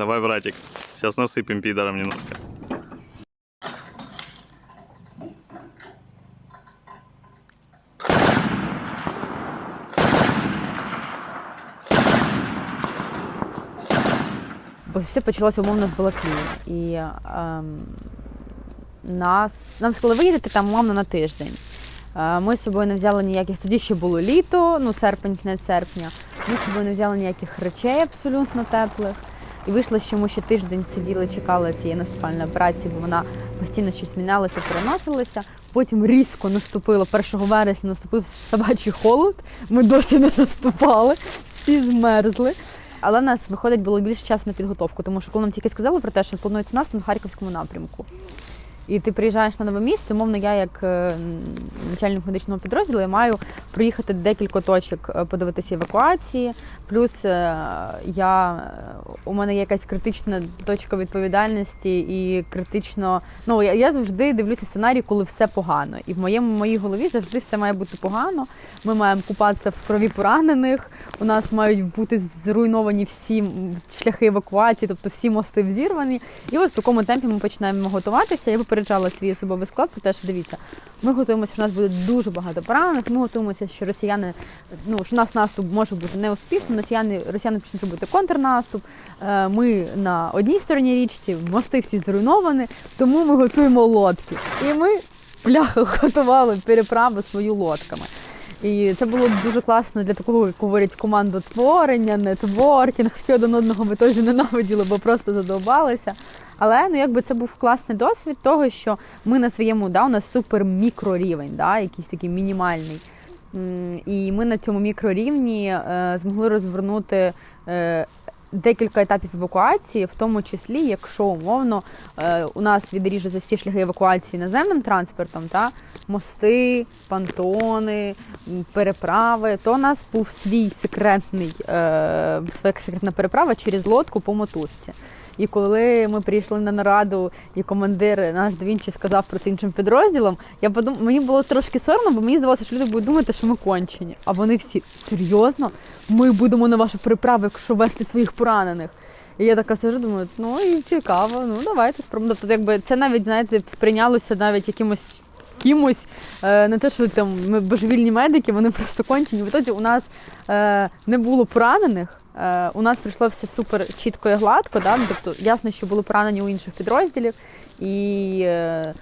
Давай, братик, сейчас насыпем пидором немножко. Бо все почалося умовно з Балаклії. І ем, нас, нам сказали виїдете там умовно на тиждень. Е, Ми з собою не взяли ніяких, тоді ще було літо, ну серпень, кінець серпня. Ми з собою не взяли ніяких речей абсолютно теплих. І вийшло, що ми ще тиждень сиділи, чекали цієї наступальної операції, бо вона постійно щось мінялася, переносилася. Потім різко наступило 1 вересня, наступив собачий холод. Ми досі не наступали, всі змерзли. Але в нас виходить було більше часу на підготовку, тому що коли нам тільки сказали про те, що планується наступ на харківському напрямку. І ти приїжджаєш на нове місце, мовно, я як е, начальник медичного підрозділу я маю проїхати декілька точок, е, подивитися евакуації. Плюс е, я, у мене є якась критична точка відповідальності і критично. Ну я, я завжди дивлюся сценарій, коли все погано. І в моєму моїй голові завжди все має бути погано. Ми маємо купатися в крові поранених. У нас мають бути зруйновані всі шляхи евакуації, тобто всі мости взірвані. І ось в такому темпі ми починаємо готуватися. Я попереджала свій особовий склад про те, що дивіться, ми готуємося, що у нас буде дуже багато поранених. Ми готуємося, що росіяни, ну що у нас наступ може бути неуспішним. Росіяни, росіяни почнуть робити контрнаступ. Е, Ми на одній стороні річці, мости всі зруйновані, тому ми готуємо лодки. І ми бляха готували переправу свою лодками. І це було дуже класно для такого, як говорять, командотворення, нетворкінг. Всі один одного в ітозі ненавиділи, бо просто задовбалися. Але ну якби це був класний досвід того, що ми на своєму да, у нас супер мікрорівень, да, якийсь такий мінімальний. І ми на цьому мікрорівні е, змогли розвернути е, декілька етапів евакуації, в тому числі, якщо умовно е, у нас відріже за всі шляхи евакуації наземним транспортом, та мости, понтони, м, переправи, то у нас був свій секретний своя секретна переправа через лодку по мотузці. І коли ми прийшли на нараду, і командир наш Да Вінчі сказав про це іншим підрозділам, я подум... мені було трошки соромно, бо мені здавалося, що люди будуть думати, що ми кончені. А вони всі серйозно, ми будемо на вашу переправу, якщо вести своїх поранених. І я така сижу, думаю, ну і цікаво, ну давайте спробуємо. Тобто, якби це навіть, знаєте, сприйнялося навіть якимось кимось, е, не те, що там ми божевільні медики, вони просто кончені. Відтоді у нас е, не було поранених. Е, у нас прийшло все супер чітко і гладко. Да? Ну, Тобто, ясно, що були поранені у інших підрозділів, і е,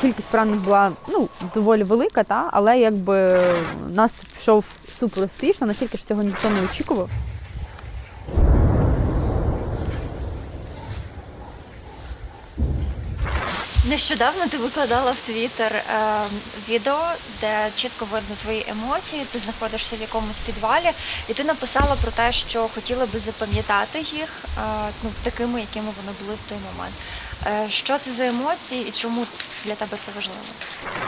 кількість поранених була ну, доволі велика, та? але якби наступ пішов супер успішно, настільки що цього ніхто не очікував. Нещодавно ти викладала в Твіттер е, відео, де чітко видно твої емоції. Ти знаходишся в якомусь підвалі, і ти написала про те, що хотіла би запам'ятати їх е, ну, такими, якими вони були в той момент. Е, що це за емоції і чому для тебе це важливо?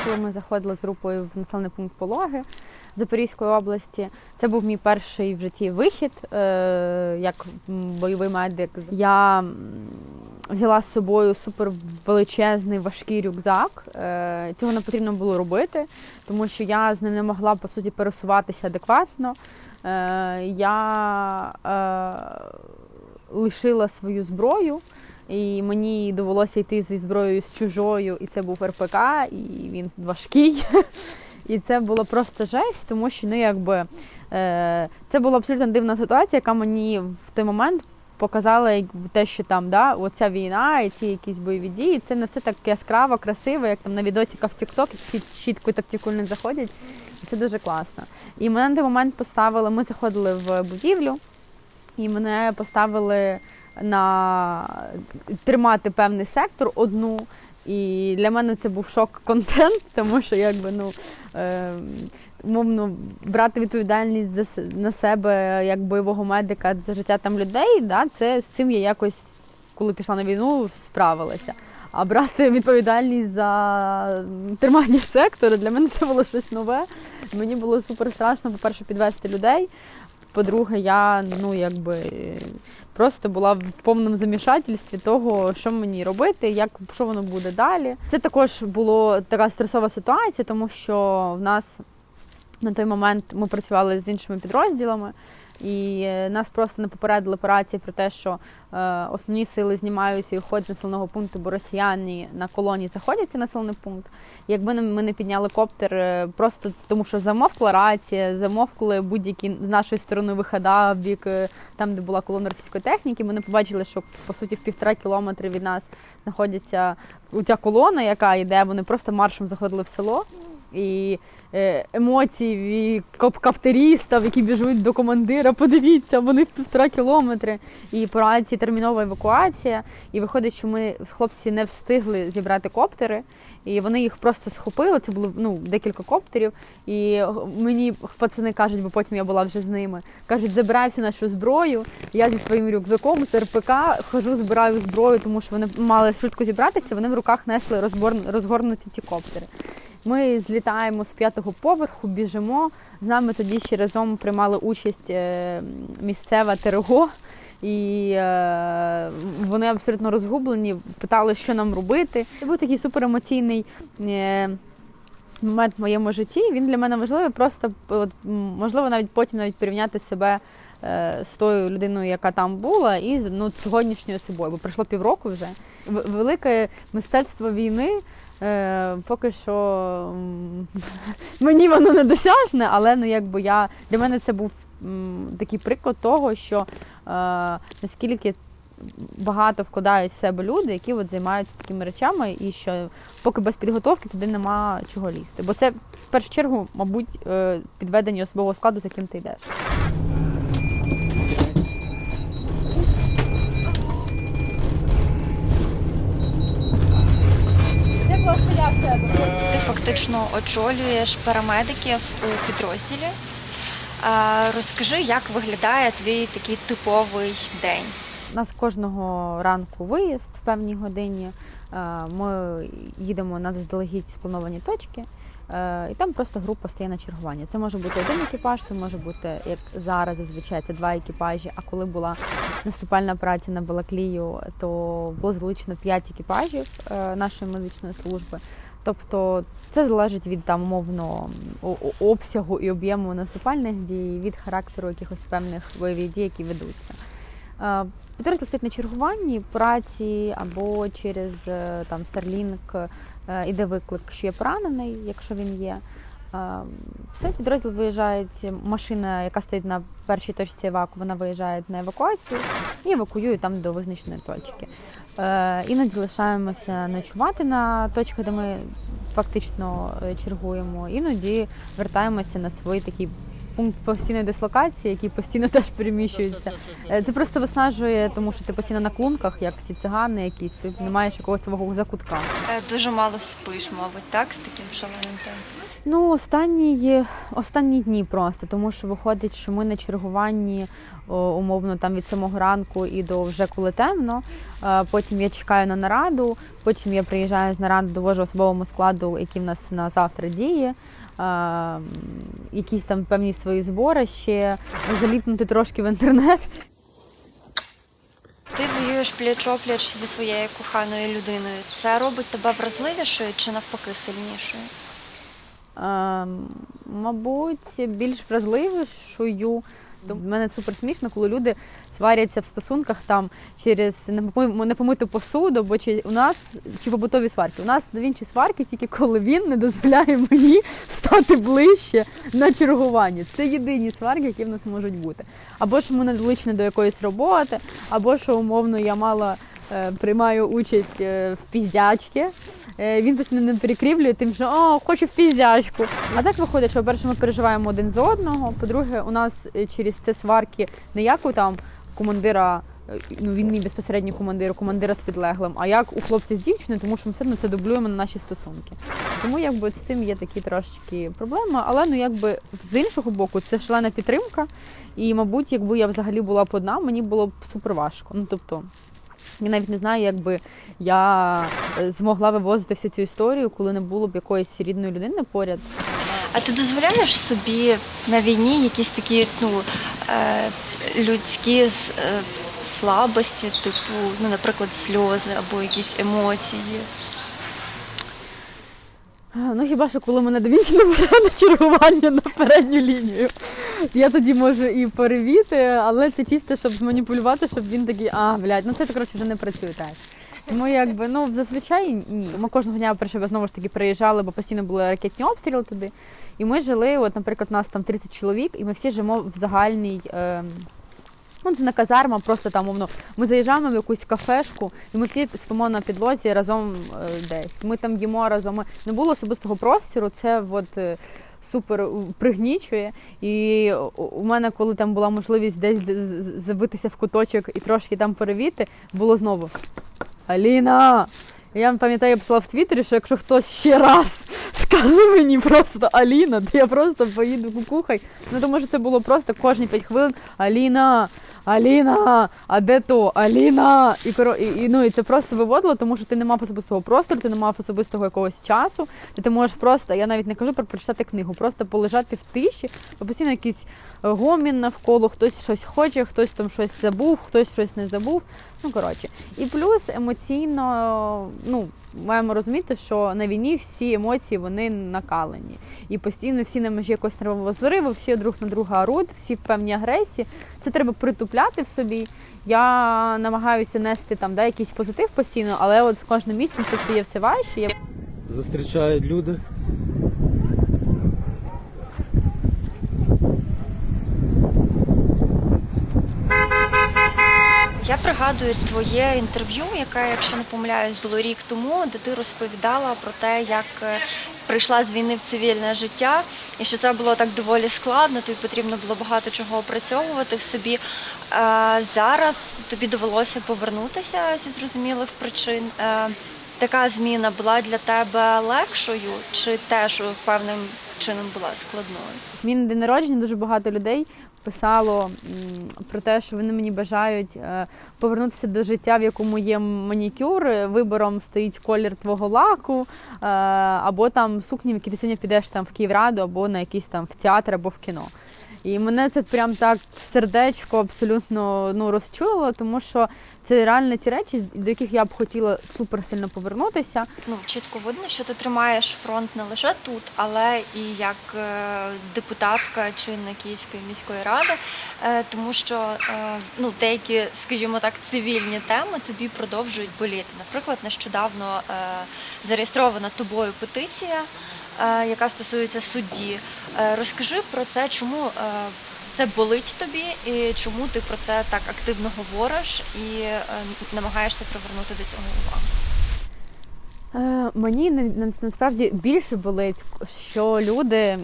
коли ми заходили з групою в населений пункт Пологи Запорізької області. Це був мій перший в житті вихід е, як бойовий медик. Я взяла з собою супер величезний важкий рюкзак. Е, Цього не потрібно було робити, тому що я з ним не могла по суті пересуватися адекватно. Е, Я е, лишила свою зброю. І мені довелося йти зі зброєю з чужою, і це був РПК, і він важкий. І це було просто жесть, тому що ну якби це була абсолютно дивна ситуація, яка мені в той момент показала те, що там да, оця війна і ці якісь бойові дії. Це не все так яскраво, красиво, як там на відосиках в TikTok, всі чітко тактикульно заходять. Це дуже класно. І мене на той момент поставили, ми заходили в будівлю, і мене поставили на тримати певний сектор одну. І для мене це був шок-контент, тому що якби ну е, умовно брати відповідальність за на себе як бойового медика за життя там людей, да, це з цим я якось, коли пішла на війну, справилася. А брати відповідальність за тримання сектору для мене це було щось нове. Мені було супер страшно, по-перше, підвести людей. По-друге, я ну якби просто була в повному замішательстві того, що мені робити, як що воно буде далі. Це також була така стресова ситуація, тому що в нас На той момент ми працювали з іншими підрозділами, і е, нас просто не попередили по рації про те, що е, основні сили знімаються і входять з населеного пункту, бо росіяни на колонії заходять цей населений пункт. Якби ми не підняли коптер, е, просто тому що замовкла рація, замовкли будь-які з нашої сторони вихода в бік е, там, де була колона російської техніки. Ми не побачили, що по суті в півтора кілометри від нас знаходиться ця колона, яка йде. Вони просто маршем заходили в село. І е, емоції від коп- каптерістів, які біжуть до командира. Подивіться, вони в півтора кілометри. І по рації термінова евакуація. І виходить, що ми хлопці не встигли зібрати коптери, і вони їх просто схопили. Це було ну декілька коптерів. І мені пацани кажуть, бо потім я була вже з ними. кажуть, забирай всю нашу зброю. Я зі своїм рюкзаком з РПК хожу, збираю зброю, тому що вони мали швидко зібратися. Вони в руках несли розгорнуті ці коптери. Ми злітаємо з п'ятого поверху, біжимо. З нами тоді ще разом приймали участь е, місцева ТРГО. І е, вони абсолютно розгублені, питали, що нам робити. Це був такий суперемоційний е, момент в моєму житті. Він для мене важливий, просто от, можливо навіть потім навіть порівняти себе з тою людиною, яка там була, і з ну, сьогоднішньою собою, бо пройшло півроку вже. Велике мистецтво війни. Е, поки що мені воно не досяжне, але ну якби я для мене це був такий приклад того, що е, наскільки багато вкладають в себе люди, які от займаються такими речами, і що поки без підготовки туди нема чого лізти. Бо це в першу чергу, мабуть, е, підведення особового складу, з яким ти йдеш. Це просто я в тебе. Ти фактично очолюєш парамедиків у підрозділі. Розкажи, як виглядає твій такий типовий день. У нас кожного ранку виїзд в певній годині. Ми їдемо на заздалегідь сплановані точки, і там просто група стає на чергування. Це може бути один екіпаж, це може бути як зараз зазвичай це два екіпажі. А коли була наступальна операція на Балаклію, то було залучено п'ять екіпажів е, нашої медичної служби. Тобто це залежить від там умовно обсягу і об'єму наступальних дій, від характеру якихось певних бойових дій, які ведуться. Е, Підрозділ стоїть на чергуванні праці або через е, там Starlink е, іде виклик, що є поранений, якщо він є. Все, підрозділ виїжджає, машина, яка стоїть на першій точці еваку, вона виїжджає на евакуацію і евакуює там до визначеної точки. Іноді лишаємося ночувати на точках, де ми фактично чергуємо, іноді вертаємося на свій такий пункт постійної дислокації, який постійно теж переміщується. Е, Це просто виснажує, тому що ти постійно на клунках, як ці цигани якісь, ти не маєш якогось свого закутка. Е, Дуже мало спиш, мабуть, так, з таким шаленим темпом. Ну, останні, останні дні просто, тому що виходить, що ми на чергуванні о, умовно там від самого ранку і до вже коли темно. Е, Потім я чекаю на нараду, потім я приїжджаю з наради, довожу особовому складу, який в нас на завтра діє. Е, Якісь там певні свої збори ще заліпнути трошки в інтернет. Ти воюєш пліч-опліч зі своєю коханою людиною. Це робить тебе вразливішою чи навпаки сильнішою? Е, мабуть, більш вразливішою. До мене супер смішно, коли люди сваряться в стосунках там через непоми- непомиту посуду, бо чи у нас чи побутові сварки. У нас він чи сварки тільки коли він не дозволяє мені стати ближче на чергуванні. Це єдині сварки, які в нас можуть бути. Або ж ми не до якоїсь роботи, або що умовно я мала приймаю участь е, в піздячки. Е, Він постійно не перекрівлює тим, що о, хочу в піздячку. А так виходить, що по-перше, ми переживаємо один за одного. По-друге, у нас е, через це сварки не як у там командира, е, ну він мій безпосередній командир, командира з підлеглим, а як у хлопця з дівчиною, тому що ми все одно це дублюємо на наші стосунки. Тому якби з цим є такі трошечки проблеми. Але ну якби з іншого боку, це шалена підтримка. І, мабуть, якби я взагалі була б одна, мені було б супер важко. Ну тобто. Я навіть не знаю, якби я е, змогла вивозити всю цю історію, коли не було б якоїсь рідної людини поряд. А ти дозволяєш собі на війні якісь такі ну, е, людські е, слабості, типу, ну, наприклад, сльози або якісь емоції? Ну хіба що коли мене Давінчі не бере на чергування на передню лінію. Я тоді можу і перевіти, але це чисто, щоб зманіпулювати, щоб він такий, а, блядь, ну це коротше вже не працює так. Тому якби ну зазвичай ні. Ми кожного дня перше знову ж таки приїжджали, бо постійно були ракетні обстріли туди. І ми жили, от, наприклад, у нас там 30 чоловік, і ми всі живемо в загальній. Е, Ну, це не казарма, просто там умовно. Ми заїжджаємо в якусь кафешку, і ми всі спимо на підлозі разом е, десь. Ми там їмо разом. Ми- Не було особистого простору, це от, е, супер пригнічує. І у- мене, коли там була можливість десь забитися в куточок і трошки там перевіти, було знову Аліна! Я пам'ятаю, я писала в Твіттері, що якщо хтось ще раз скаже мені просто Аліна, то я просто поїду кукухай. Ну тому що це було просто кожні 5 хвилин Аліна, Аліна, а де то? Аліна. І, і, ну, і це просто виводило, тому що ти не мав особистого простору, ти не мав особистого якогось часу. Ти, ти можеш просто, я навіть не кажу про прочитати книгу, просто полежати в тиші, бо постійно якийсь гомін навколо, хтось щось хоче, хтось там щось забув, хтось щось не забув. Ну коротше, і плюс емоційно, ну маємо розуміти, що на війні всі емоції вони накалені, і постійно всі на межі якогось нервового зриву, всі друг на друга оруть, всі в певній агресії. Це треба притупляти в собі. Я намагаюся нести там да, якийсь позитив постійно, але от з кожним місцем це стає все важче. Зустрічають люди. Я пригадую твоє інтерв'ю, яке, якщо не помиляюсь, було рік тому, де ти розповідала про те, як е, прийшла з війни в цивільне життя, і що це було так доволі складно, тобі потрібно було багато чого опрацьовувати в собі. Е, Зараз тобі довелося повернутися зі зрозумілих причин. Е, Така зміна була для тебе легшою, чи теж певним чином була складною? На день народження дуже багато людей писало про те, що вони мені бажають е, повернутися до життя, в якому є манікюр, е, вибором стоїть колір твого лаку, е, або там сукні, в які ти сьогодні підеш там в Київраду, або на якийсь там в театр, або в кіно. І мене це прям так в сердечко абсолютно ну, розчулило, тому що це реально ті речі, до яких я б хотіла супер сильно повернутися. Ну, чітко видно, що ти тримаєш фронт не лише тут, але і як е, депутатка чинна Київської міської ради, е, тому що е, ну, деякі, скажімо так, цивільні теми тобі продовжують боліти. Наприклад, нещодавно зареєстрована тобою петиція, яка стосується судді. Е, розкажи про це, чому. Е, це болить тобі, і чому ти про це так активно говориш і е, намагаєшся привернути до цього увагу? Е, Мені на- на- насправді більше болить, що люди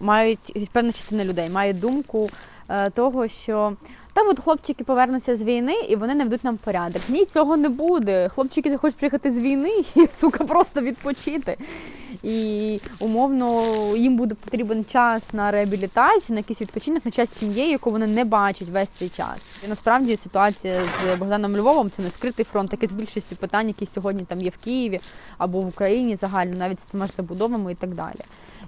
мають певна частина людей має думку е, того, що та от хлопчики повернуться з війни і вони не ведуть нам порядок. Ні, цього не буде. Хлопчики захочуть приїхати з війни і сука просто відпочити. І умовно їм буде потрібен час на реабілітацію, на якийсь відпочинок, на час з сім'єю, яку вони не бачать весь цей час. І насправді ситуація з Богданом Львовом це не скритий фронт, і з більшістю питань, які сьогодні там є в Києві або в Україні загально, навіть з тими ж забудовами і так далі.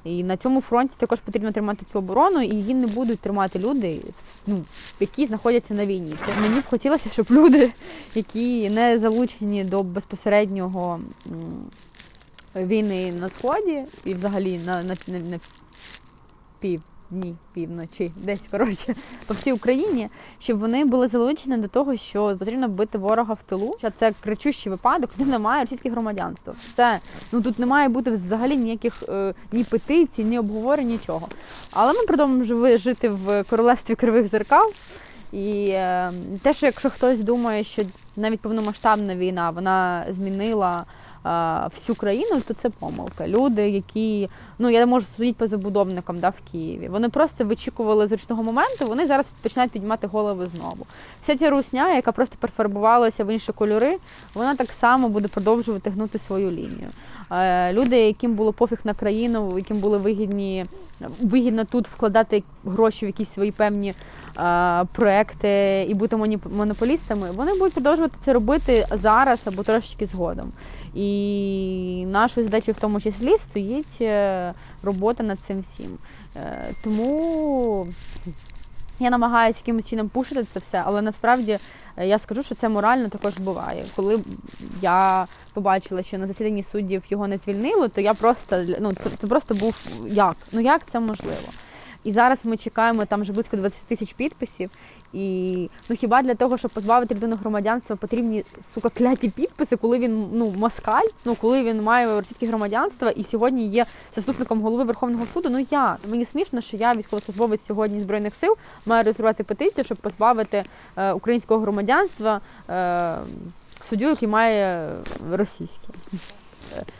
І на цьому фронті також потрібно тримати цю оборону, і її не будуть тримати люди, ну, які знаходяться на війні. Мені б хотілося, щоб люди, які не залучені до безпосереднього війни на сході і взагалі на, на, на, на півдні, півночі, десь коротше по всій Україні, щоб вони були залучені до того, що потрібно бити ворога в тилу. Що це кричущий випадок, тут немає російського громадянства. Все. Ну тут не має бути взагалі ніяких е, ні петицій, ні обговорень, нічого. Але ми продовжуємо жити в королевстві кривих зеркал. І е, те, що якщо хтось думає, що навіть повномасштабна війна вона змінила всю країну, то це помилка. Люди, які ну я можу судити по забудовникам да, в Києві. Вони просто вичікували зручного моменту. Вони зараз починають піднімати голови знову. Вся ця русня, яка просто перефарбувалася в інші кольори, вона так само буде продовжувати гнути свою лінію. Е, Люди, яким було пофіг на країну, яким були вигідні вигідно тут вкладати гроші в якісь свої певні е, проекти і бути монополістами, вони будуть продовжувати це робити зараз або трошечки згодом. І нашою задачею в тому числі стоїть е, робота над цим всім. Е, Тому Я намагаюся якимось чином пушити це все, але насправді е, я скажу, що це морально також буває. Коли я побачила, що на засіданні суддів його не звільнили, то я просто ну це, це просто був як? Ну як це можливо? І зараз ми чекаємо там вже близько 20 тисяч підписів. І ну хіба для того, щоб позбавити людину громадянства, потрібні сука кляті підписи, коли він ну москаль, ну коли він має російське громадянство і сьогодні є заступником голови Верховного суду. Ну як мені смішно, що я військовослужбовець сьогодні збройних сил маю розірвати петицію, щоб позбавити е, українського громадянства е, суддю, який має російське.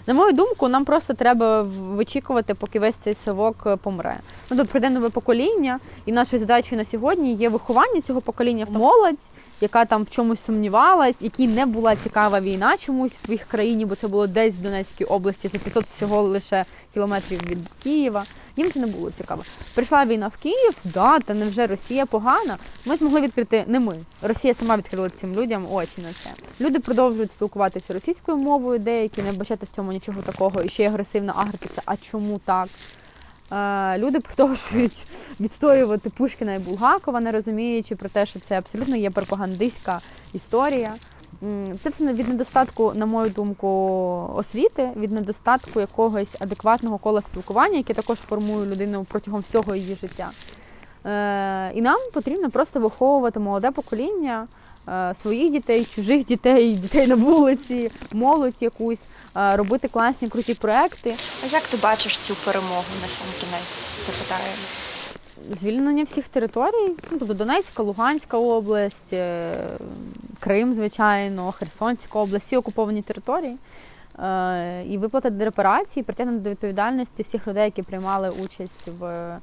На мою думку, нам просто треба вичікувати, поки весь цей совок е, помре. Ну, тобто прийде нове покоління, і нашою задачею на сьогодні є виховання цього покоління в молодь, яка там в чомусь сумнівалась, якій не була цікава війна чомусь в їх країні, бо це було десь в Донецькій області, за 500 всього лише кілометрів від Києва. Їм це не було цікаво. Прийшла війна в Київ, да, та невже Росія погана? Ми змогли відкрити не ми. Росія сама відкрила цим людям очі на це. Люди продовжують спілкуватися російською мовою, деякі не бачати в цьому нічого такого, і ще й агресивно агритися. А чому так? Е, Люди продовжують відстоювати Пушкіна і Булгакова, не розуміючи про те, що це абсолютно є пропагандистська історія. Це все від недостатку, на мою думку, освіти, від недостатку якогось адекватного кола спілкування, яке також формує людину протягом всього її життя. Е, І нам потрібно просто виховувати молоде покоління, своїх дітей, чужих дітей, дітей на вулиці, молодь якусь, е, робити класні круті проекти. А як ти бачиш цю перемогу на сам кінець? Запитаю. Звільнення всіх територій, ну, тобто Донецька, Луганська область, е, Крим, звичайно, Херсонська область, всі окуповані території. Е, І виплатити репарації, притягнути до відповідальності всіх людей, які приймали участь в е,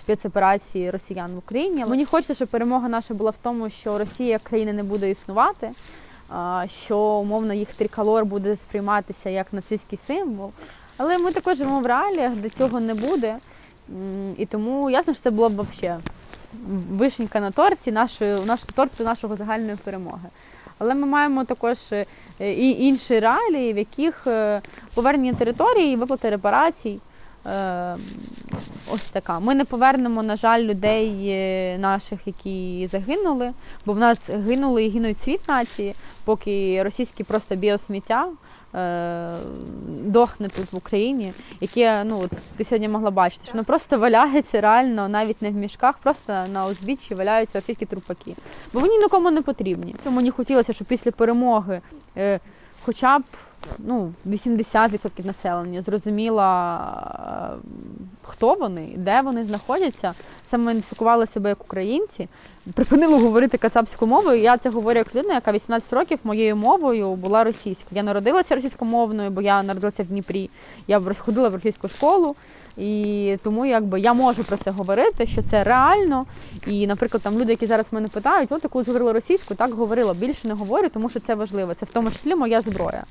спецоперації росіян в Україні. Мені хочеться, щоб перемога наша була в тому, що Росія як країна не буде існувати, що умовно їх триколор буде сприйматися як нацистський символ. Але ми також живемо в реаліях, де цього не буде. І тому ясно, що це було б взагалі вишенька на торті нашої, нашого торту нашого загальної перемоги. Але ми маємо також е, і інші реалії, в яких е, повернення території і виплати репарацій. Е, Ось така. Ми не повернемо, на жаль, людей е, наших, які загинули, бо в нас гинули і гинуть світ нації, поки російські просто біосміття е, дохне тут в Україні, яке ну ти сьогодні могла бачити, що воно просто валяється реально навіть не в мішках, просто на узбіччі валяються російські трупаки. Бо вони нікому не потрібні. Тому мені хотілося, щоб після перемоги хоча б ну, 80% населення зрозуміла, е, хто вони, де вони знаходяться, самоідентифікували себе як українці, припинили говорити кацапською мовою. Я це говорю як людина, яка 18 років моєю мовою була російська. Я народилася російськомовною, бо я народилася в Дніпрі. Я розходила в російську школу, і тому якби я можу про це говорити, що це реально. І, наприклад, там люди, які зараз мене питають, от коли говорила російською, так говорила. Більше не говорю, тому що це важливо. Це в тому числі моя зброя.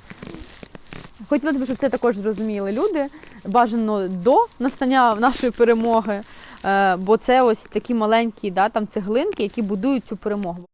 Хотілося б, щоб це також зрозуміли люди, бажано до настання нашої перемоги, е, бо це ось такі маленькі да, там цеглинки, які будують цю перемогу.